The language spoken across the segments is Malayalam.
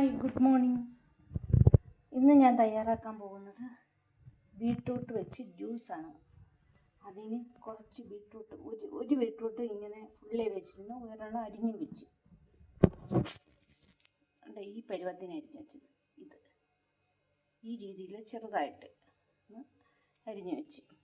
Hi good morning. ഇന്ന് ഞാൻ തയ്യാറാക്കാൻ പോകുന്നത് ബീട്രൂട്ട് വെച്ച് ജ്യൂസാണ്. അതിന് കുറച്ച് ബീട്രൂട്ട് ഒരു ഒരു ബീട്രൂട്ട് ഇങ്ങനെ ഫുള്ളി വെച്ചിരുന്നു ഒരെണ്ണം അരിഞ്ഞും വെച്ച്. അല്ല ഈ പരുവത്തിന് അരിഞ്ഞ് വെച്ചത് ഇത്. ഈ രീതിയിൽ ചെറുതായിട്ട് അരിഞ്ഞു വെച്ചു വെച്ച്.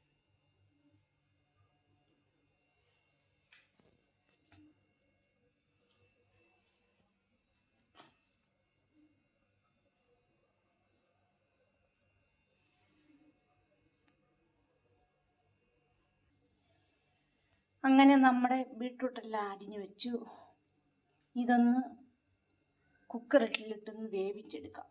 അങ്ങനെ നമ്മുടെ ബീട്രൂട്ടെല്ലാം അരിഞ്ഞു വെച്ചു. ഇതൊന്ന് കുക്കറിട്ടിലിട്ടൊന്ന് വേവിച്ചെടുക്കാം.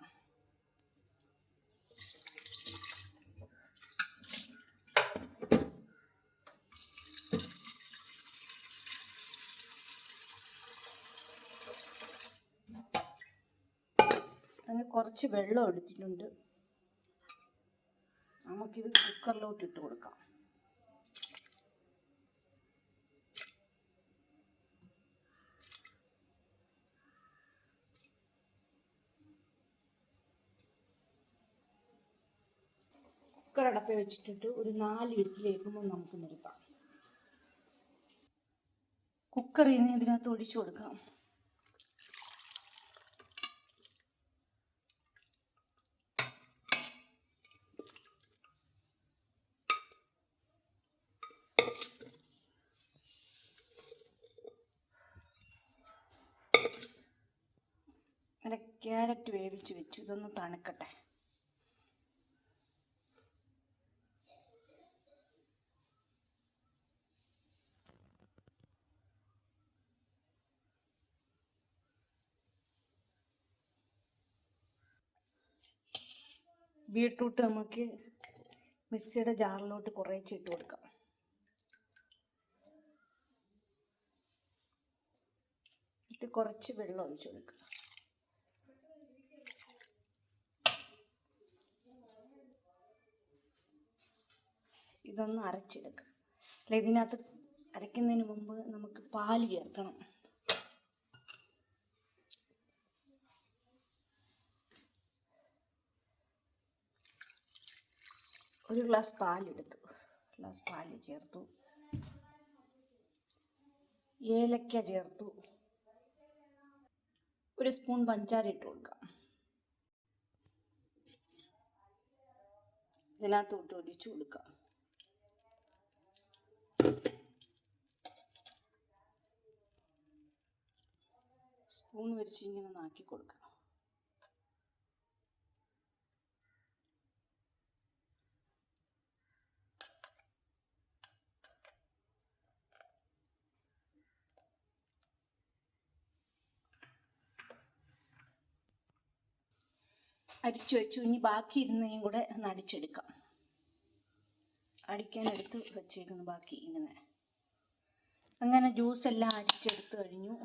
അതിന് കുറച്ച് വെള്ളം എടുത്തിട്ടുണ്ട്. നമുക്കിത് കുക്കറിലോട്ട് ഇട്ട് കൊടുക്കാം. കുക്കർ അടപ്പ് വെച്ചിട്ടിട്ട് ഒരു നാല് വിസിൽ കേൾക്കുമ്പോൾ നമുക്ക് നിർത്താം. കുക്കർ ഇനി ഇതിനകത്ത് ഒഴിച്ചു കൊടുക്കാം. അര ക്യാരറ്റ് വേവിച്ച് വെച്ചു. ഇതൊന്ന് തണുക്കട്ടെ. ബീട്രൂട്ട് നമുക്ക് മിക്സിയുടെ ജാറിലോട്ട് കുറേച്ച് ഇട്ട് കൊടുക്കാം. ഇട്ട് കുറച്ച് വെള്ളം ഒഴിച്ച് കൊടുക്കുക ഇതൊന്ന് അരച്ചെടുക്കുക അല്ല ഇതിനകത്ത് അരയ്ക്കുന്നതിന് മുമ്പ് നമുക്ക് പാൽ ചേർക്കണം. ഒരു ഗ്ലാസ് പാലെടുത്തു. ഗ്ലാസ് പാൽ ചേർത്തു. ഏലക്ക ചേർത്തു. ഒരു സ്പൂൺ പഞ്ചാര ഇട്ട് കൊടുക്കാം. ഇതിനകത്തോട്ട് ഒഴിച്ചു കൊടുക്കാം. സ്പൂൺ വരിച്ച് ഇങ്ങനെ നാക്കി കൊടുക്കാം. അരിച്ചു വെച്ചു. ഇനി ബാക്കി ഇരുന്നേയും കൂടെ ഒന്ന് അടിച്ചെടുക്കാം. അടിക്കാൻ എടുത്ത് വെച്ചേക്കുന്നു ബാക്കി ഇങ്ങനെ. അങ്ങനെ ജ്യൂസ് എല്ലാം അടിച്ചെടുത്ത് കഴിഞ്ഞു.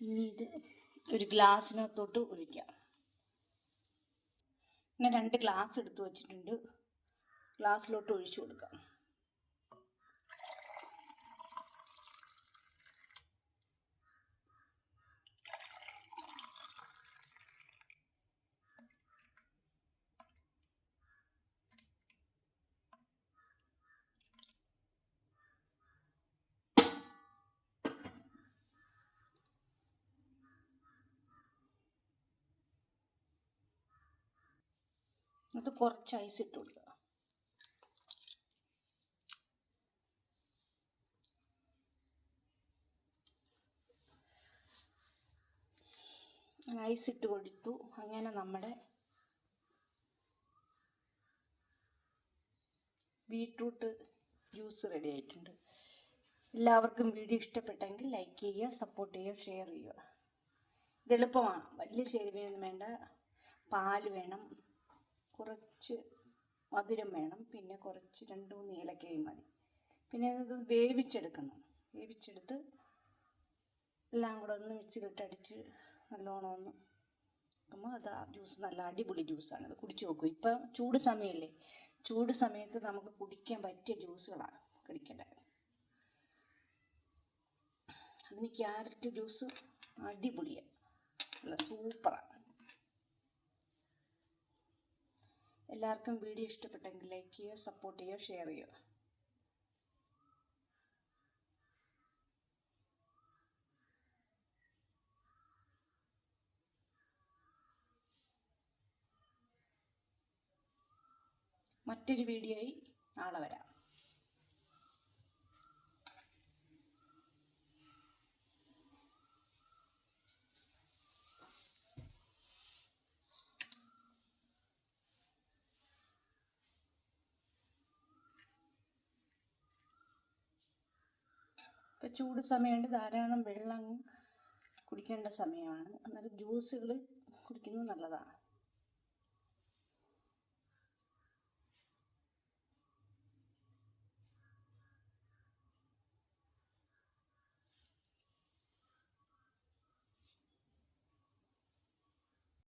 ഇനി ഇത് ഒരു ഗ്ലാസ്സിനകത്തോട്ട് ഒഴിക്കാം. പിന്നെ രണ്ട് ഗ്ലാസ് എടുത്ത് വെച്ചിട്ടുണ്ട്. ഗ്ലാസ്സിലോട്ട് ഒഴിച്ചു കൊടുക്കാം. അത് കുറച്ച് ഐസ് ഇട്ട് ഐസ് ഇട്ട് കൊടുത്തു. അങ്ങനെ നമ്മുടെ ബീട്രൂട്ട് ജ്യൂസ് റെഡി ആയിട്ടുണ്ട്. എല്ലാവർക്കും വീഡിയോ ഇഷ്ടപ്പെട്ടെങ്കിൽ ലൈക്ക് ചെയ്യുക സപ്പോർട്ട് ചെയ്യുക ഷെയർ ചെയ്യുക. ഇതെളുപ്പമാണ് വലിയ ചേരുവയൊന്നും വേണ്ട. പാൽ വേണം. കുറച്ച് മധുരം വേണം. പിന്നെ കുറച്ച് രണ്ട് മൂന്ന് ഏലക്കയും മതി. പിന്നെ ഇത് വേവിച്ചെടുക്കണം. വേവിച്ചെടുത്ത് എല്ലാം കൂടെ ഒന്ന് മിക്സിയിലിട്ട് അടിച്ച് നല്ലോണം ഒന്ന് നോക്കുമ്പോൾ അത് ആ ജ്യൂസ് നല്ല അടിപൊളി ജ്യൂസാണ്. അത് കുടിച്ച് നോക്കും. ഇപ്പം ചൂട് സമയമല്ലേ? ചൂട് സമയത്ത് നമുക്ക് കുടിക്കാൻ പറ്റിയ ജ്യൂസുകളാണ് കുടിക്കേണ്ടത്. അതിന് ക്യാരറ്റ് ജ്യൂസ് അടിപൊളിയാണ്. നല്ല സൂപ്പറാണ്. എല്ലാവർക്കും വീഡിയോ ഇഷ്ടപ്പെട്ടെങ്കിൽ ലൈക്ക് ചെയ്യുക സപ്പോർട്ട് ചെയ്യുക ഷെയർ ചെയ്യുക മറ്റൊരു വീഡിയോയിൽ നാളെ വരാം. ഇപ്പം ചൂട് സമയമുണ്ട് ധാരാളം വെള്ളം കുടിക്കേണ്ട സമയമാണ്. അന്നേരം ജ്യൂസുകൾ കുടിക്കുന്നത് നല്ലതാണ്.